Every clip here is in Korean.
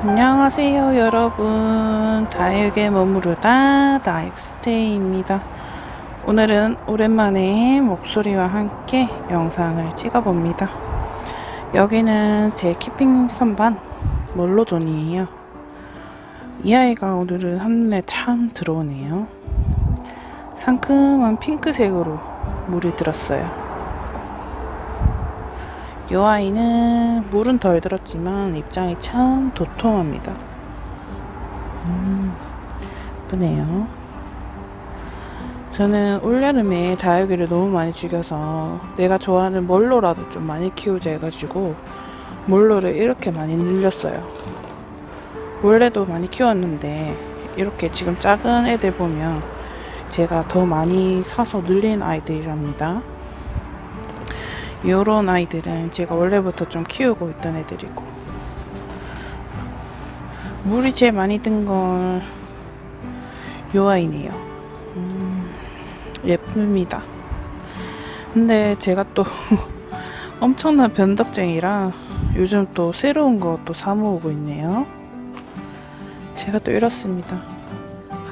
안녕하세요 여러분. 다육에 머무르다 다육스테이입니다. 오늘은 오랜만에 목소리와 함께 영상을 찍어봅니다. 여기는 제 키핑 선반 몰로존이에요. 이 아이가 오늘은 한눈에 참 들어오네요. 상큼한 핑크색으로 물이 들었어요 이 아이는 물은 덜 들었지만 입장이 참 도톰합니다. 음, 예쁘네요. 저는 올여름에 다육이를 너무 많이 죽여서 내가 좋아하는 몰로라도 좀 많이 키우자 해가지고 몰로를 이렇게 많이 늘렸어요. 원래도 많이 키웠는데 이렇게 지금 작은 애들 보면 제가 더 많이 사서 늘린 아이들이랍니다. 요런 아이들은 제가 원래부터 좀 키우고 있던 애들이고. 물이 제일 많이 든 건 요 아이네요. 음, 예쁩니다. 근데 제가 또 엄청난 변덕쟁이라 요즘 또 새로운 거 또 사모으고 있네요. 제가 또 이렇습니다.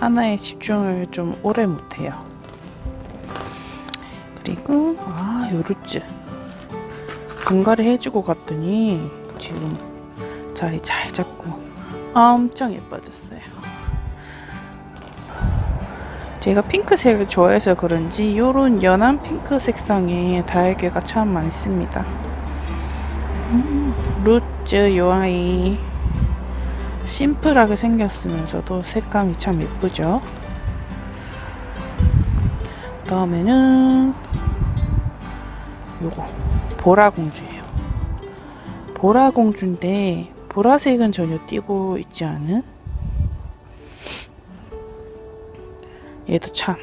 하나에 집중을 좀 오래 못해요. 그리고 아 요루즈 분갈이 해주고 갔더니 지금 자리 잘 잡고 엄청 예뻐졌어요. 제가 핑크색을 좋아해서 그런지 요런 연한 핑크 색상의 다육이가 참 많습니다. 음, 루즈 요 아이 심플하게 생겼으면서도 색감이 참 예쁘죠. 다음에는 요거 보라 공주예요. 보라 공주인데 보라색은 전혀 띄고 있지 않은 얘도 참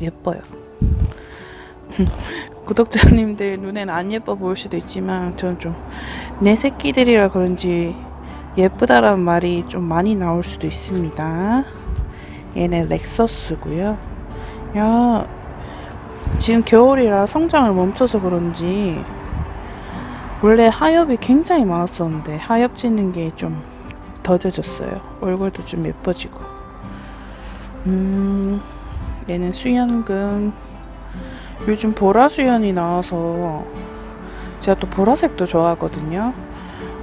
예뻐요. 구독자님들 눈엔 안 예뻐 보일 수도 있지만 저는 좀 내 새끼들이라 그런지 예쁘다라는 말이 좀 많이 나올 수도 있습니다. 얘는 렉서스고요. 야, 지금 겨울이라 성장을 멈춰서 그런지 원래 하엽이 굉장히 많았었는데 하엽 지는 게 좀 더뎌졌어요. 얼굴도 좀 예뻐지고. 음, 얘는 수연금. 요즘 보라 수연이 나와서 제가 또 보라색도 좋아하거든요.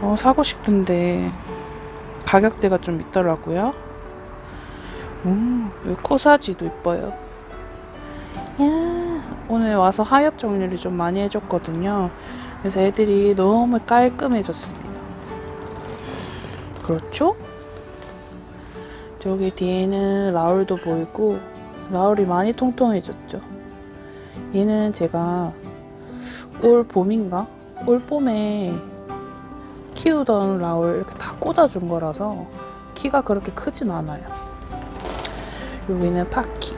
어, 사고 싶은데 가격대가 좀 있더라고요. 음, 이 코사지도 이뻐요. 야, 오늘 와서 하엽 정리를 좀 많이 해줬거든요. 그래서 애들이 너무 깔끔해졌습니다. 그렇죠? 저기 뒤에는 라울도 보이고 라울이 많이 통통해졌죠. 얘는 제가 올 봄인가? 올 봄에 키우던 라울 이렇게 다 꽂아준 거라서 키가 그렇게 크진 않아요. 여기는 파키.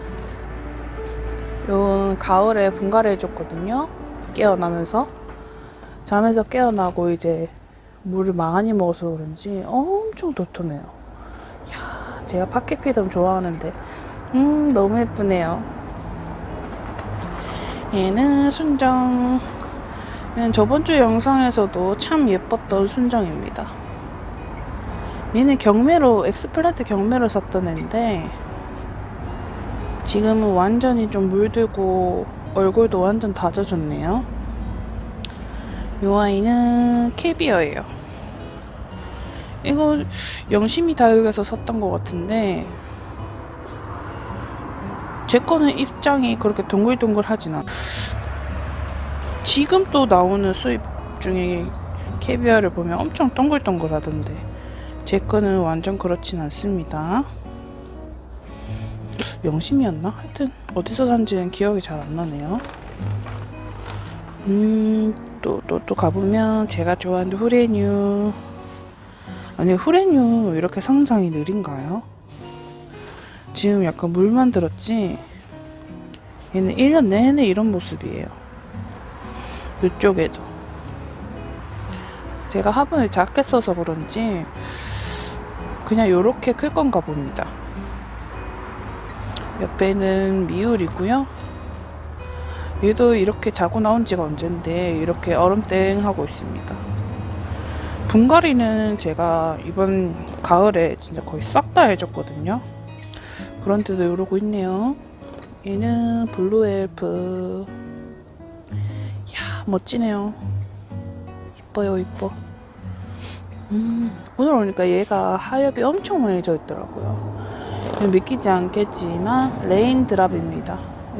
요 가을에 분갈이 해줬거든요. 깨어나면서 잠에서 깨어나고 이제 물을 많이 먹어서 그런지 엄청 도톰해요. 야, 제가 파키피덤 좋아하는데 음 너무 예쁘네요. 얘는 순정. 얘는 저번 주 영상에서도 참 예뻤던 순정입니다. 얘는 경매로 엑스플랜트 경매로 샀던 애인데 지금은 완전히 좀 물들고 얼굴도 완전 다져졌네요. 요 아이는 캐비어예요. 이거 영심이 다육에서 샀던 것 같은데 제 거는 입장이 그렇게 동글동글하진 않아. 지금 또 나오는 수입 중에 캐비어를 보면 엄청 동글동글하던데 제 거는 완전 그렇진 않습니다. 영심이었나? 하여튼 어디서 산지는 기억이 잘 안 나네요. 음, 또, 또, 또 가보면 제가 좋아하는 후레뉴. 아니, 후레뉴 이렇게 성장이 느린가요? 지금 약간 물만 들었지? 얘는 1년 내내 이런 모습이에요. 이쪽에도. 제가 화분을 작게 써서 그런지 그냥 이렇게 클 건가 봅니다. 옆에는 미울이고요. 얘도 이렇게 자고 나온 지가 언젠데 이렇게 얼음땡 하고 있습니다. 분갈이는 제가 이번 가을에 진짜 거의 싹 다 해줬거든요. 그런데도 이러고 있네요. 얘는 블루 엘프. 야 멋지네요. 이뻐요 이뻐. 음, 오늘 오니까 얘가 하엽이 엄청 많이 져 있더라고요. 믿기지 않겠지만 레인 드랍입니다.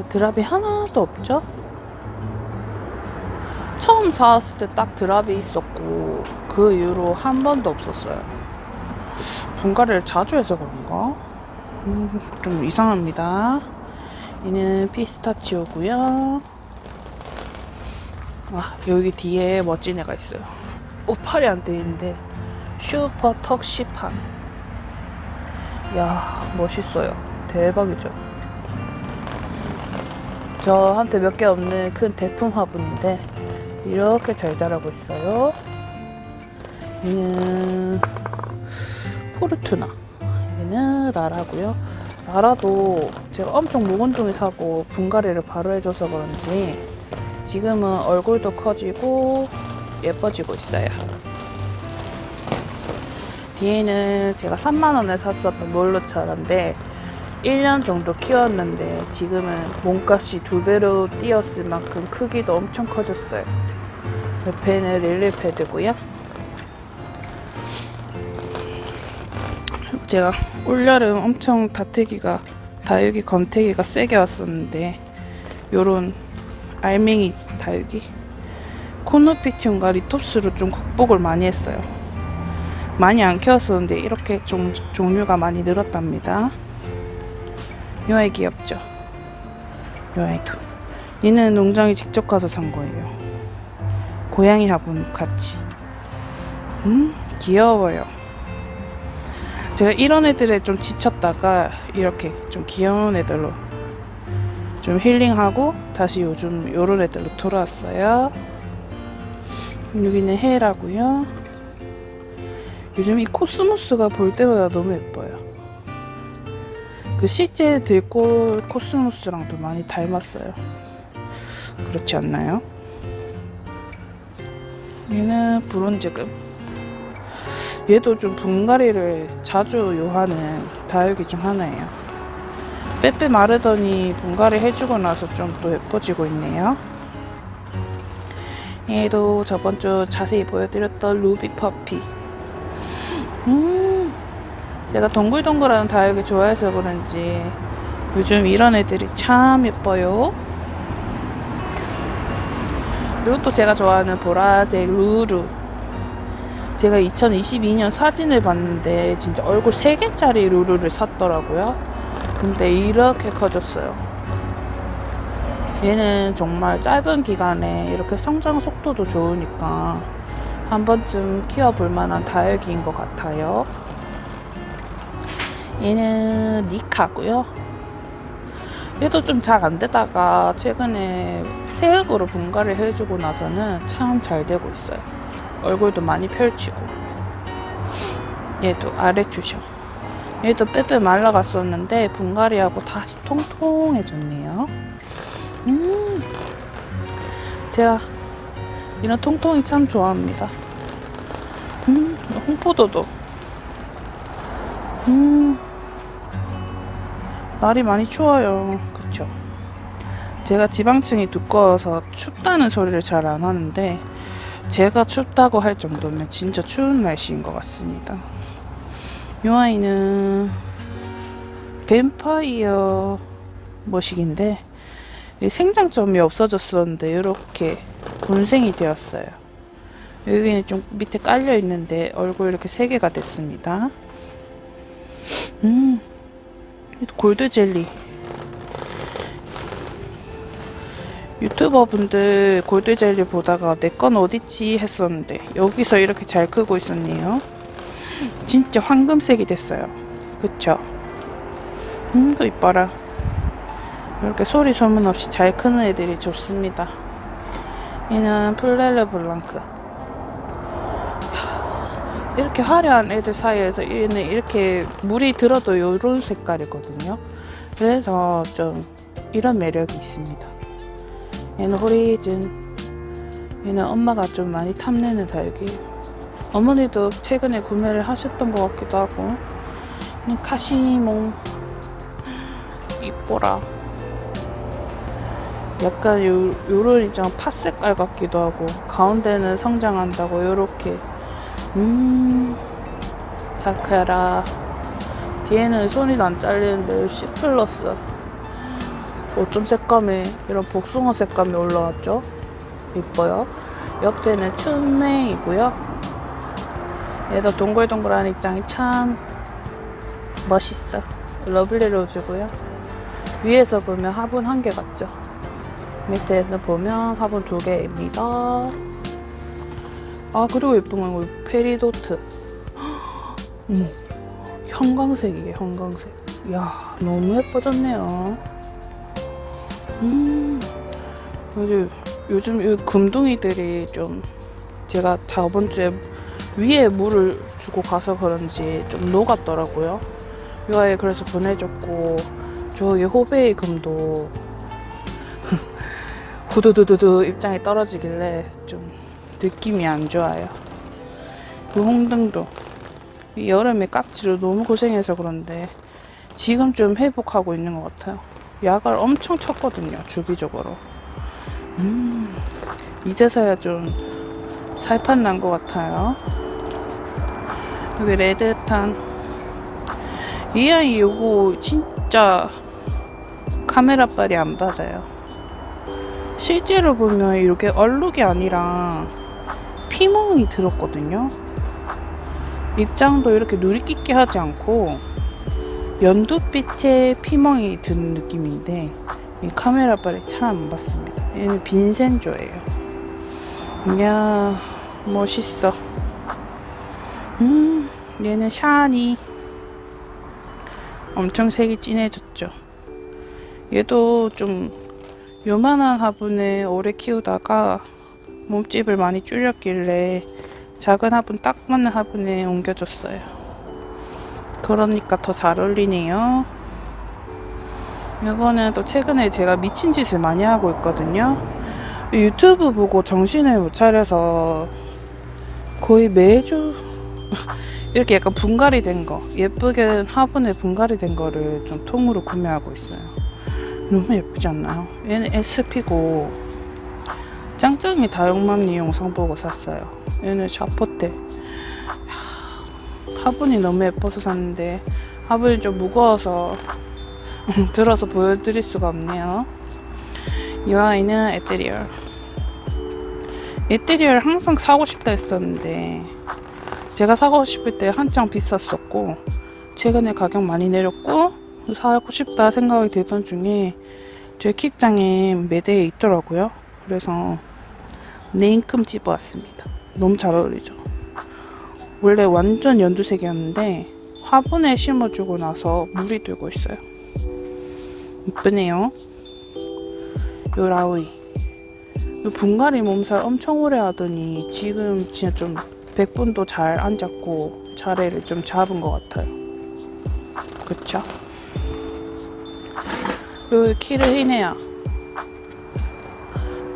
드랍이 하나도 없죠? 처음 사왔을 때 딱 드랍이 있었고 그 이후로 한 번도 없었어요. 분갈이를 자주 해서 그런가? 음, 좀 이상합니다. 얘는 피스타치오고요. 아 여기 뒤에 멋진 애가 있어요. 오 팔이 안 떼있는데 슈퍼 턱시판. 야 멋있어요. 대박이죠. 저한테 몇 개 없는 큰 대품 화분인데 이렇게 잘 자라고 있어요. 얘는 포르투나. 얘는 라라고요. 라라도 제가 엄청 묵은 동이 사고 분갈이를 바로 해줘서 그런지 지금은 얼굴도 커지고 예뻐지고 있어요. 뒤에는 제가 3만원에 샀었던 몰루차라인데 1년 정도 키웠는데 지금은 몸값이 두 배로 뛰었을 만큼 크기도 엄청 커졌어요. 옆에는 릴리패드고요. 제가 올여름 엄청 다태기가 다육이 건태기가 세게 왔었는데 요런 알맹이 다육이 코노피티움과 리톱스로 좀 극복을 많이 했어요. 많이 안 키웠었는데 이렇게 종, 종류가 많이 늘었답니다. 요 아이 귀엽죠? 요 아이도. 얘는 농장에 직접 가서 산 거예요. 고양이 화분 같이. 음, 귀여워요. 제가 이런 애들에 좀 지쳤다가 이렇게 좀 귀여운 애들로 좀 힐링하고 다시 요즘 요런 애들로 돌아왔어요. 여기는 헤라고요. 요즘 이 코스모스가 볼 때마다 너무 예뻐요. 그 실제 들꽃 코스모스랑도 많이 닮았어요. 그렇지 않나요? 얘는 브론즈금. 얘도 좀 분갈이를 자주 요하는 다육이 중 하나예요. 빼빼 마르더니 분갈이 해주고 나서 좀 또 예뻐지고 있네요. 얘도 저번 주 자세히 보여드렸던 루비 퍼피. 음, 제가 동글동글한 다육이 좋아해서 그런지 요즘 이런 애들이 참 예뻐요. 이것도 제가 좋아하는 보라색 루루. 제가 2022년 사진을 봤는데 진짜 얼굴 3개짜리 루루를 샀더라고요. 근데 이렇게 커졌어요. 얘는 정말 짧은 기간에 이렇게 성장 속도도 좋으니까 한 번쯤 키워볼 만한 다육이인 것 같아요. 얘는 니카고요. 얘도 좀 잘 안 되다가 최근에 새흙으로 분갈이 해주고 나서는 참 잘 되고 있어요. 얼굴도 많이 펼치고. 얘도 아레투셔. 얘도 빼빼 말라갔었는데 분갈이하고 다시 통통해졌네요. 음, 제가 이런 통통이 참 좋아합니다. 음, 홍포도도. 음, 날이 많이 추워요. 그쵸? 제가 지방층이 두꺼워서 춥다는 소리를 잘 안 하는데, 제가 춥다고 할 정도면 진짜 추운 날씨인 것 같습니다. 이 아이는 뱀파이어 머식인데 생장점이 없어졌었는데 이렇게 군생이 되었어요. 여기는 좀 밑에 깔려 있는데 얼굴 이렇게 세 개가 됐습니다. 음, 골드 젤리. 유튜버 분들 골드 젤리 보다가 내 건 어딨지 했었는데 여기서 이렇게 잘 크고 있었네요. 진짜 황금색이 됐어요. 그쵸? 음, 또 이뻐라. 이렇게 소리 소문 없이 잘 크는 애들이 좋습니다. 얘는 플렐레 블랑크. 이렇게 화려한 애들 사이에서 얘는 이렇게 물이 들어도 이런 색깔이거든요. 그래서 좀 이런 매력이 있습니다. 얘는 호리즌. 얘는 엄마가 좀 많이 탐내는 다육이에요. 어머니도 최근에 구매를 하셨던 것 같기도 하고 이 카시몽 이뻐라 약간 요, 요런 입장 팥색깔 같기도 하고 가운데는 성장한다고 요렇게 음. 자카라. 뒤에는 손이 안 잘리는데 C 플러스. 어쩜 색감에 이런 복숭아 색감이 올라왔죠? 이뻐요. 옆에는 춘맹이고요. 얘도 동글동글한 입장이 참 멋있어. 러블리 로즈고요. 위에서 보면 화분 한 개 같죠? 밑에서 보면 화분 두 개입니다 아 그리고 예쁜 건 이거 페리도트. 어머 형광색이에요 형광색. 이야 너무 예뻐졌네요. 음 요즘 요즘 이 금둥이들이 좀 제가 저번 주에 위에 물을 주고 가서 그런지 좀 녹았더라고요. 이 아이 그래서 보내줬고 저기 호베이 금도 후두두두두 입장이 떨어지길래 좀 느낌이 안 좋아요 이 홍등도 이 여름에 깍지로 너무 고생해서 그런데 지금 좀 회복하고 있는 것 같아요. 약을 엄청 쳤거든요, 주기적으로. 음, 이제서야 좀 살판 난 것 같아요. 여기 레드탄. 이 아이 요거 진짜 카메라 빨이 안 받아요. 실제로 보면 이렇게 얼룩이 아니라 피멍이 들었거든요. 입장도 이렇게 누리끼게 하지 않고 연두빛의 피멍이 든 느낌인데 이 카메라 빨이 잘 안 봤습니다. 얘는 빈센조예요. 이야 멋있어. 음 얘는 샤니 엄청 색이 진해졌죠. 얘도 좀 요만한 화분에 오래 키우다가 몸집을 많이 줄였길래 작은 화분 딱 맞는 화분에 옮겨줬어요. 그러니까 더 잘 어울리네요. 이거는 또 최근에 제가 미친 짓을 많이 하고 있거든요. 유튜브 보고 정신을 못 차려서 거의 매주 이렇게 약간 분갈이 된 거, 예쁘게 화분에 분갈이 된 거를 좀 통으로 구매하고 있어요. 너무 예쁘지 않나요? 얘는 SP고 짱짱이 다육맘니 영상 보고 샀어요. 얘는 샤포테. 화분이 너무 예뻐서 샀는데 화분이 좀 무거워서 들어서 보여드릴 수가 없네요. 이 아이는 에테리얼. 에테리얼 항상 사고 싶다 했었는데 제가 사고 싶을 때 한창 비쌌었고 최근에 가격 많이 내렸고 사고 싶다 생각이 들던 중에 제 킵장에 매대에 있더라고요. 그래서 네임큼 집어왔습니다. 너무 잘 어울리죠. 원래 완전 연두색이었는데 화분에 심어주고 나서 물이 들고 있어요. 이쁘네요. 요 라우이. 요 분갈이 몸살 엄청 오래 하더니 지금 진짜 좀 백분도 잘 앉았고 자리를 좀 잡은 것 같아요. 그쵸? 요 키를 히네야.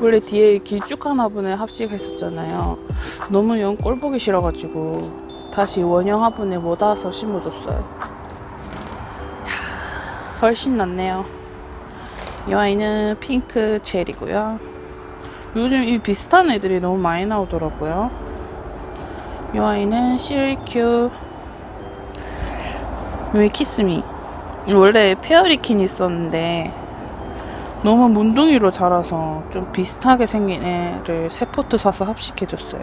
원래 뒤에 길쭉한 화분에 합식했었잖아요. 너무 영 꼴 보기 싫어가지고 다시 원형 화분에 모아서 심어줬어요. 훨씬 낫네요. 이 아이는 핑크 젤이고요. 요즘 이 비슷한 애들이 너무 많이 나오더라고요. 이 아이는 실큐 여기 키스미 원래 페어리킨 있었는데 너무 문둥이로 자라서 좀 비슷하게 생긴 애를 세 포트 사서 합식해줬어요.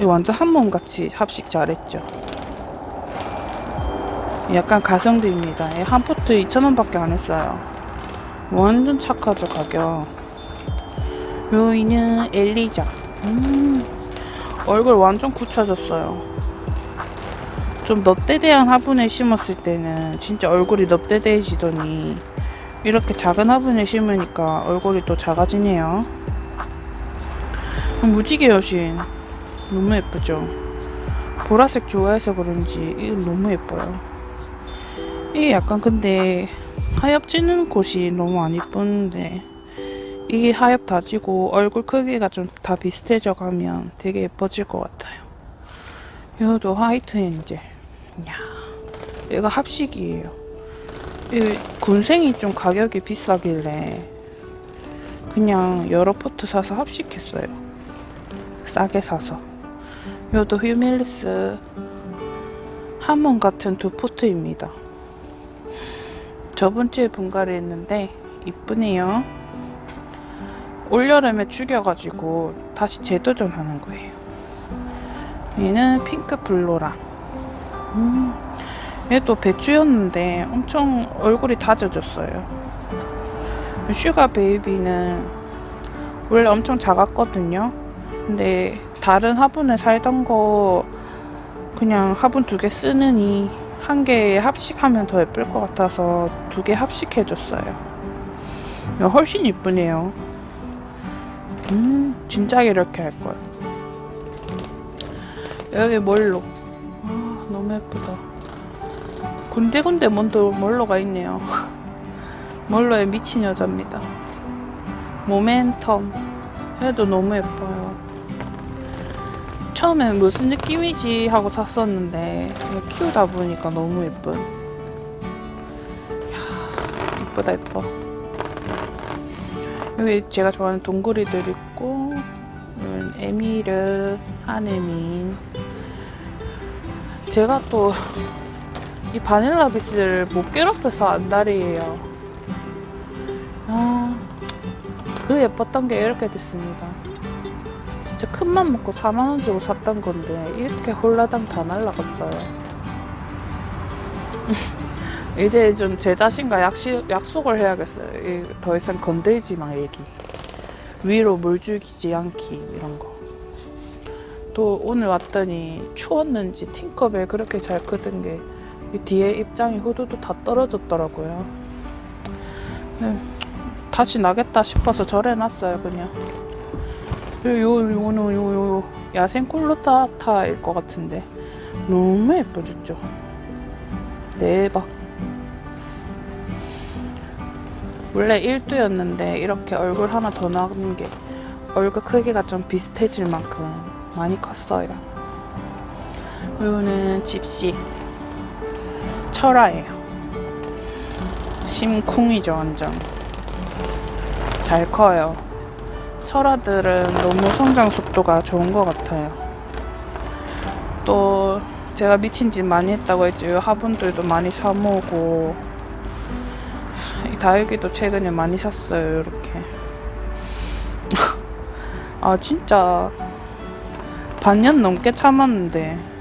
이 완전 한 몸 같이 합식 잘했죠. 약간 가성비입니다. 한 포트 2,000원밖에 안 했어요. 완전 착하죠, 가격. 요이는 엘리자. 음, 얼굴 완전 굳혀졌어요. 좀 넙대대한 화분에 심었을 때는 진짜 얼굴이 넙대대해지더니 이렇게 작은 화분에 심으니까 얼굴이 또 작아지네요. 무지개 여신 너무 예쁘죠? 보라색 좋아해서 그런지 이거 너무 예뻐요. 이게 약간 근데 하엽지는 곳이 너무 안 예쁜데 이게 하엽 다 지고 얼굴 크기가 좀 다 비슷해져 가면 되게 예뻐질 것 같아요. 이것도 화이트 엔젤. 야, 얘가 합식이에요. 이 군생이 좀 가격이 비싸길래 그냥 여러 포트 사서 합식했어요. 싸게 사서. 이것도 휴밀리스 한번 같은 두 포트입니다. 저번 주에 분갈이 했는데 이쁘네요. 올여름에 죽여가지고 다시 재도전하는 거예요. 얘는 핑크 블로라. 음, 얘도 배추였는데 엄청 얼굴이 다져졌어요. 슈가 베이비는 원래 엄청 작았거든요. 근데 다른 화분에 살던 거 그냥 화분 두 개 쓰느니 한 개 합식하면 더 예쁠 것 같아서 두 개 합식해줬어요. 훨씬 이쁘네요. 음, 진작 이렇게 할 걸. 여기 멀로. 아, 너무 예쁘다. 군데군데 먼저 멀로가 있네요. 멀로에 미친 여자입니다. 모멘텀. 얘도 너무 예뻐요. 처음엔 무슨 느낌이지 하고 샀었는데 키우다 보니까 너무 예쁜. 이야, 이쁘다 예뻐. 여기 제가 좋아하는 동굴이들 있고 에미르, 하늘민. 제가 또 이 바닐라 비스를 못 괴롭혀서 안달이에요. 아, 그 예뻤던 게 이렇게 됐습니다. 진짜 큰 맘 먹고 4만 원 주고 샀던 건데 이렇게 홀라당 다 날라갔어요. 이제 좀 제 자신과 약시, 약속을 해야겠어요. 이, 더 이상 건들지 말기. 위로 물 죽이지 않기 이런 거. 또 오늘 왔더니 추웠는지 팅커벨 그렇게 잘 크던 게 이 뒤에 입장이 후두두 다 떨어졌더라고요. 네, 다시 나겠다 싶어서 절해놨어요 그냥. 그리고 요 요는 요, 요 야생 콜로타타일 것 같은데 너무 예뻐졌죠. 대박. 원래 1두였는데 이렇게 얼굴 하나 더 나온 게 얼굴 크기가 좀 비슷해질 만큼 많이 컸어요. 요는 집시 철화예요. 심쿵이죠 완전. 잘 커요. 철화들은 너무 성장 속도가 좋은 것 같아요. 또 제가 미친 짓 많이 했다고 했죠. 이 화분들도 많이 사 모으고 이 다육이도 최근에 많이 샀어요. 이렇게. 아 진짜 반년 넘게 참았는데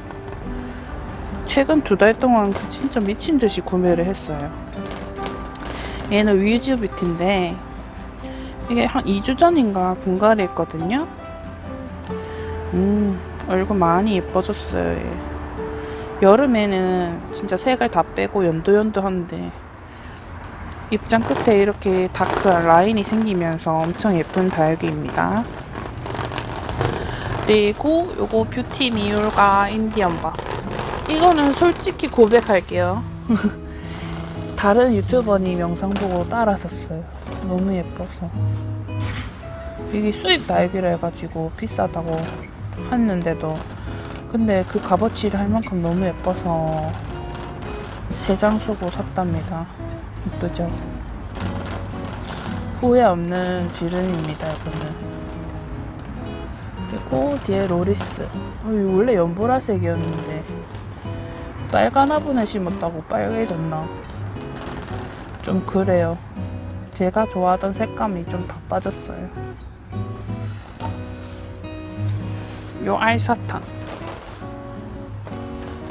최근 두 달 동안 그 진짜 미친 듯이 구매를 했어요. 얘는 위즈비티인데 이게 한 2주 전인가 분갈이 했거든요. 음, 얼굴 많이 예뻐졌어요. 얘. 여름에는 진짜 색을 다 빼고 연두연두 한데 입장 끝에 이렇게 다크한 라인이 생기면서 엄청 예쁜 다육이입니다. 그리고 요거 뷰티 미울과 인디언바. 이거는 솔직히 고백할게요. 다른 유튜버님 영상 보고 따라 샀어요. 너무 예뻐서. 이게 수입 다육이라 해가지고 비싸다고 했는데도 근데 그 값어치를 할 만큼 너무 예뻐서 세 장 쓰고 샀답니다. 이쁘죠? 후회 없는 지름입니다, 이거는. 그리고 뒤에 로리스. 어, 원래 연보라색이었는데 빨간 화분에 심었다고 빨개졌나? 좀 그래요. 제가 좋아하던 색감이 좀 다 빠졌어요. 요 알사탕.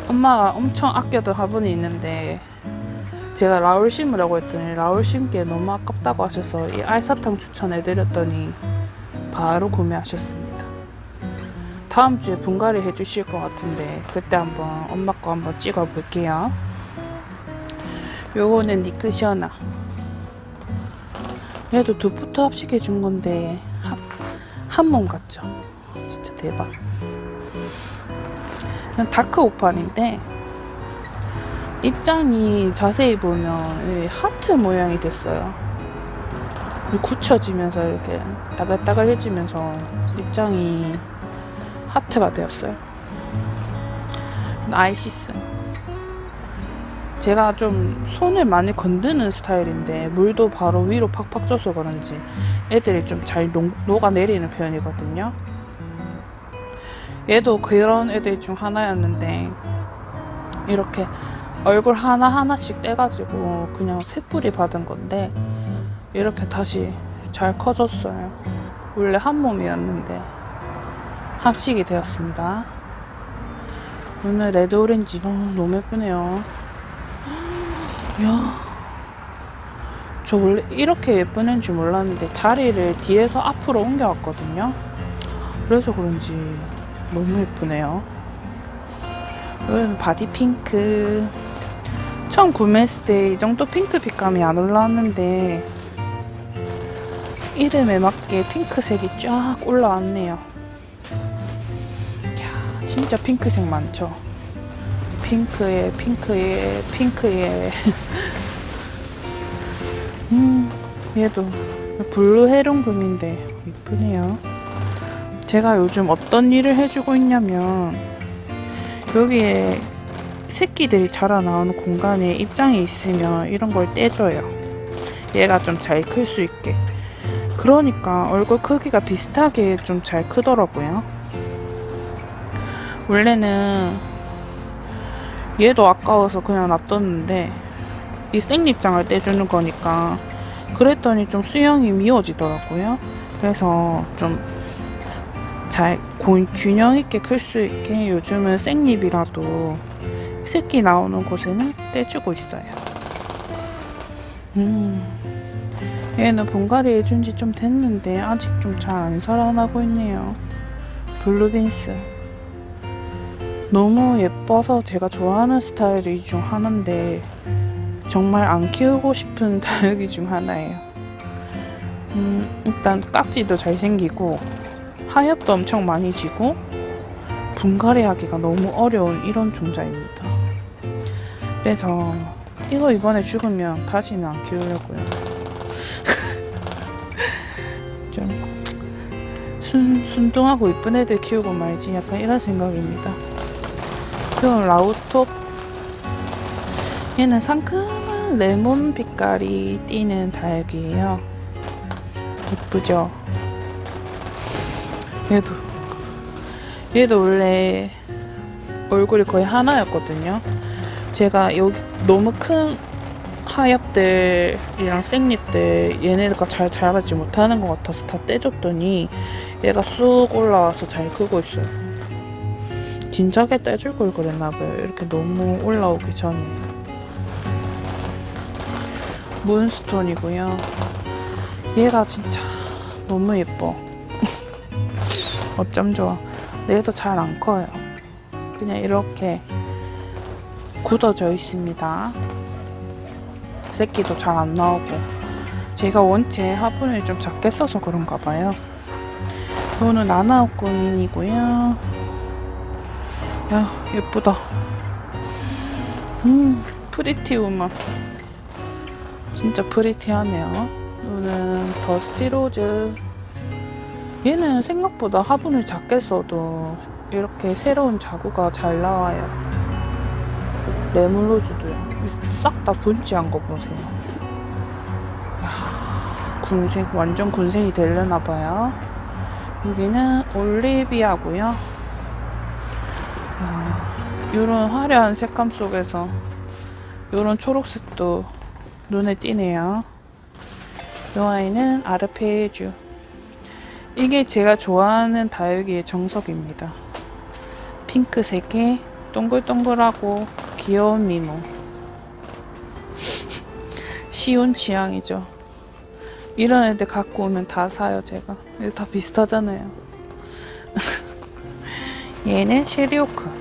엄마가 엄청 아껴둔 화분이 있는데 제가 라울 심으라고 했더니 라울 심기에 너무 아깝다고 하셔서 이 알사탕 추천해드렸더니 바로 구매하셨습니다. 다음 주에 분갈이 해주실 것 같은데 그때 한번 엄마 거 한번 찍어 볼게요. 요거는 니크시어나. 얘도 두 포트 합식해 준 건데 한 몸 같죠? 진짜 대박. 이건 다크 오팔인데 입장이 자세히 보면 이 하트 모양이 됐어요. 굳혀지면서 이렇게 따글따글해지면서 입장이 하트가 되었어요. 나이시스. 제가 좀 손을 많이 건드는 스타일인데 물도 바로 위로 팍팍 쪄서 그런지 애들이 좀 잘 녹아내리는 편이거든요. 얘도 그런 애들 중 하나였는데 이렇게 얼굴 하나하나씩 떼가지고 그냥 새뿌리 받은 건데 이렇게 다시 잘 커졌어요. 원래 한 몸이었는데 합식이 되었습니다. 오늘 레드 오렌지 너무, 너무 예쁘네요. 이야. 저 원래 이렇게 애인 줄 몰랐는데 자리를 뒤에서 앞으로 옮겨왔거든요. 그래서 그런지 너무 예쁘네요. 이건 바디 핑크. 처음 구매했을 때 이 정도 핑크 빛감이 안 올라왔는데 이름에 맞게 핑크색이 쫙 올라왔네요. 진짜 핑크색 많죠? 핑크에 핑크에 핑크에. 음 얘도 블루 해롱금인데 이쁘네요. 제가 요즘 어떤 일을 해주고 있냐면 여기에 새끼들이 자라나오는 공간에 입장에 있으면 이런 걸 떼줘요. 얘가 좀 잘 클 수 있게. 그러니까 얼굴 크기가 비슷하게 좀 잘 크더라고요 원래는 얘도 아까워서 그냥 놔뒀는데 이 생립장을 떼주는 거니까 그랬더니 좀 수영이 미워지더라고요. 그래서 좀 잘 균형 있게 클 수 있게 요즘은 생립이라도 새끼 나오는 곳에는 떼주고 있어요. 음, 얘는 분갈이 해준 지 좀 됐는데 아직 좀 잘 안 살아나고 있네요. 블루빈스. 너무 예뻐서 제가 좋아하는 스타일이 중 하나인데 정말 안 키우고 싶은 다육이 중 하나예요. 음, 일단 깍지도 잘생기고 하엽도 엄청 많이 지고 분갈이 하기가 너무 어려운 이런 종자입니다. 그래서 이거 이번에 죽으면 다시는 안 키우려고요. 좀 순, 순둥하고 이쁜 애들 키우고 말지 약간 이런 생각입니다. 이건 라우톱. 얘는 상큼한 레몬 빛깔이 띄는 다육이에요. 예쁘죠? 얘도. 얘도 원래 얼굴이 거의 하나였거든요. 제가 여기 너무 큰 하엽들이랑 생잎들 얘네가 잘 자라지 못하는 것 같아서 다 떼줬더니 얘가 쑥 올라와서 잘 크고 있어요 진작에 떼줄 걸 그랬나봐요 이렇게 너무 올라오기 전에 몬스톤이고요. 얘가 진짜 너무 예뻐. 어쩜 좋아. 얘도 잘 안 커요. 그냥 이렇게 굳어져 있습니다. 새끼도 잘 안 나오고. 제가 원체 화분을 좀 작게 써서 그런가 봐요. 이거는 나나옥공인이고요. 야, 예쁘다. 음, 프리티 우먼. 진짜 프리티하네요. 이거는 더스티 로즈. 얘는 생각보다 화분을 작게 써도 이렇게 새로운 자구가 잘 나와요. 레몬 로즈도요. 싹 다 분지한 거 보세요. 이야, 군생, 완전 군생이 되려나 봐요. 여기는 올리비아고요. 이런 화려한 색감 속에서 이런 초록색도 눈에 띄네요. 이 아이는 아르페주. 이게 제가 좋아하는 다육이의 정석입니다. 핑크색에 동글동글하고 귀여운 미모. 쉬운 취향이죠. 이런 애들 갖고 오면 다 사요, 제가. 다 비슷하잖아요. 얘는 쉐리오크.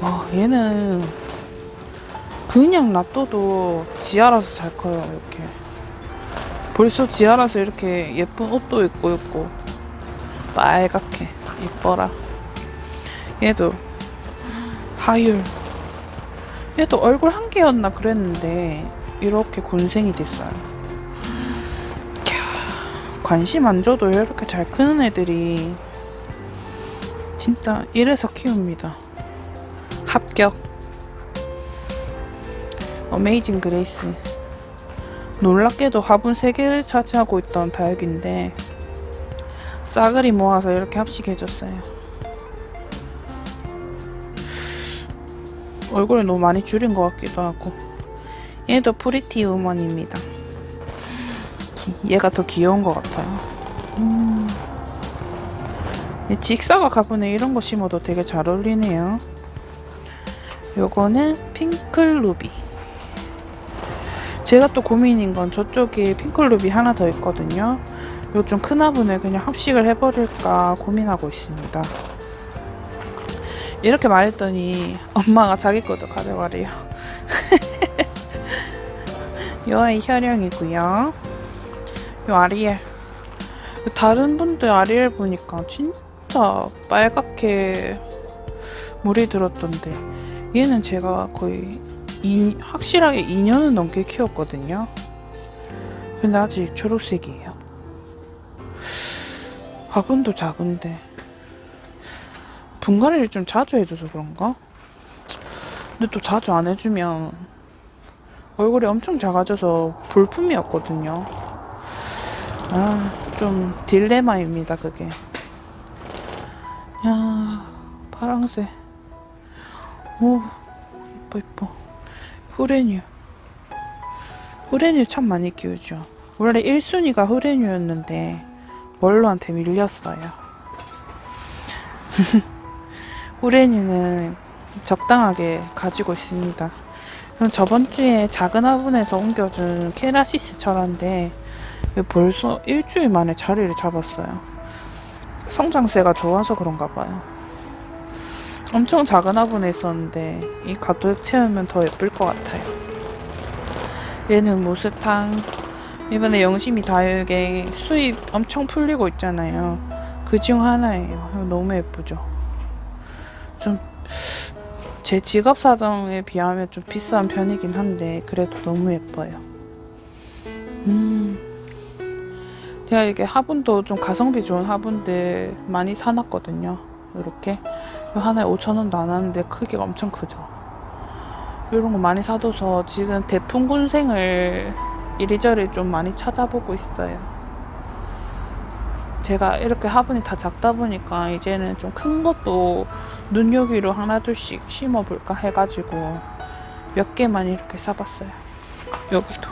어, 얘는 그냥 놔둬도 지 알아서 잘 커요, 이렇게. 벌써 지 알아서 이렇게 예쁜 옷도 입고 있고, 빨갛게 이뻐라. 얘도 하율. 얘도 얼굴 한 개였나 그랬는데, 이렇게 곤생이 됐어요. 캬, 관심 안 줘도 이렇게 잘 크는 애들이 진짜 이래서 키웁니다. 합격. 어메이징 그레이스. 놀랍게도 화분 3개를 차지하고 있던 다육인데 싸그리 모아서 이렇게 합식해줬어요. 얼굴을 너무 많이 줄인 것 같기도 하고 얘도 프리티 우먼입니다. 기- 얘가 더 귀여운 것 같아요. 음. 이 직사과 가분에 이런 거 심어도 되게 잘 어울리네요. 요거는 핑클 루비. 제가 또 고민인 건 저쪽에 핑클 루비 하나 더 있거든요. 요 좀 큰 화분을 그냥 합식을 해버릴까 고민하고 있습니다. 이렇게 말했더니 엄마가 자기 것도 가져가래요. 요 아이 혈령이고요. 요 아리엘. 다른 분들 아리엘 보니까 진짜 빨갛게 물이 들었던데 얘는 제가 거의 이, 확실하게 2년은 넘게 키웠거든요. 근데 아직 초록색이에요. 화분도 작은데 분갈이를 좀 자주 해줘서 그런가? 근데 또 자주 안 해주면 얼굴이 엄청 작아져서 볼품이었거든요. 아, 좀 딜레마입니다, 그게. 야, 파랑새. 오, 이뻐, 이뻐. 후레뉴. 후레뉴 참 많이 키우죠. 원래 1순위가 후레뉴였는데, 월로한테 밀렸어요. 후레뉴는 적당하게 가지고 있습니다. 그럼 저번 주에 작은 화분에서 옮겨준 케라시스 철화인데 벌써 일주일 만에 자리를 잡았어요. 성장세가 좋아서 그런가 봐요. 엄청 작은 화분에 있었는데 이 가도액 채우면 더 예쁠 것 같아요. 얘는 무스탕 이번에 영심이 다육에 수입 엄청 풀리고 있잖아요. 그 중 하나예요. 너무 예쁘죠. 좀 제 직업 사정에 비하면 좀 비싼 편이긴 한데 그래도 너무 예뻐요. 음. 제가 이게 화분도 좀 가성비 좋은 화분들 많이 사놨거든요. 이렇게 하나에 5천 원도 안 하는데 크기가 엄청 크죠. 이런 거 많이 사둬서 지금 대풍 군생을 이리저리 좀 많이 찾아보고 있어요. 제가 이렇게 화분이 다 작다 보니까 이제는 좀 큰 것도 눈여기로 하나둘씩 심어볼까 해가지고 몇 개만 이렇게 사봤어요. 여기도.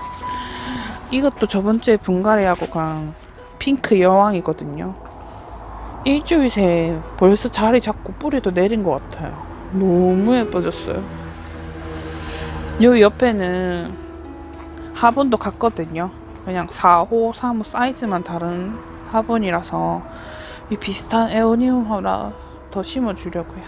이것도 저번 주에 분갈이하고 간 핑크 여왕이거든요. 일주일 새에 벌써 자리 잡고 뿌리도 내린 것 같아요. 너무 예뻐졌어요. 여기 옆에는 화분도 같거든요. 그냥 4호, 3호 사이즈만 다른 화분이라서 이 비슷한 에오니움 화라 더 심어주려고요.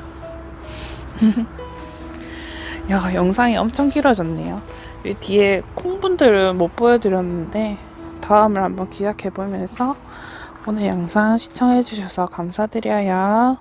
야 영상이 엄청 길어졌네요. 이 뒤에 콩분들은 못 보여드렸는데 다음을 한번 기약해 보면서 오늘 영상 시청해 주셔서 감사드려요.